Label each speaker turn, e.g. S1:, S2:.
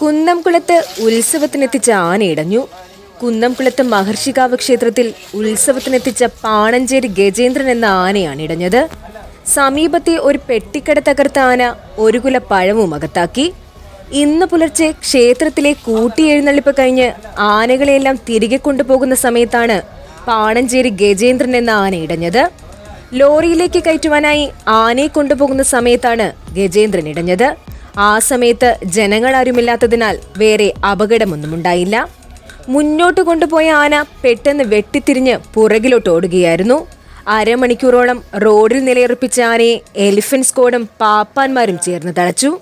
S1: കുന്നംകുളത്ത് ഉത്സവത്തിനെത്തിച്ച ആനയിടഞ്ഞു കുന്നംകുളത്ത് മഹർഷികാവ് ക്ഷേത്രത്തിൽ ഉത്സവത്തിനെത്തിച്ച പാണഞ്ചേരി ഗജേന്ദ്രൻ എന്ന ആനയാണ് ഇടഞ്ഞത്. സമീപത്തെ ഒരു പെട്ടിക്കട തകർത്ത ആന ഒരു കുല പഴവും അകത്താക്കി. ഇന്ന് പുലർച്ചെ ക്ഷേത്രത്തിലെ കൂട്ടിയെഴുന്നള്ളിപ്പ് കഴിഞ്ഞ് ആനകളെയെല്ലാം തിരികെ കൊണ്ടുപോകുന്ന സമയത്താണ് പാണഞ്ചേരി ഗജേന്ദ്രൻ എന്ന ആന ഇടഞ്ഞത്. ലോറിയിലേക്ക് കയറ്റുവാനായി ആനയെ കൊണ്ടുപോകുന്ന സമയത്താണ് ഗജേന്ദ്രൻ ഇടഞ്ഞത്. ആ സമയത്ത് ജനങ്ങളാരുമില്ലാത്തതിനാൽ വേറെ അപകടമൊന്നും ഉണ്ടായില്ല മുന്നോട്ട് കൊണ്ടുപോയ ആന പെട്ടെന്ന് വെട്ടിത്തിരിഞ്ഞ് പുറകിലോട്ട് ഓടുകയായിരുന്നു. അരമണിക്കൂറോളം റോഡിൽ നിലയുറപ്പിച്ച ആനയെ എലിഫന്റ് സ്ക്വാഡും പാപ്പാന്മാരും ചേർന്ന് തളച്ചു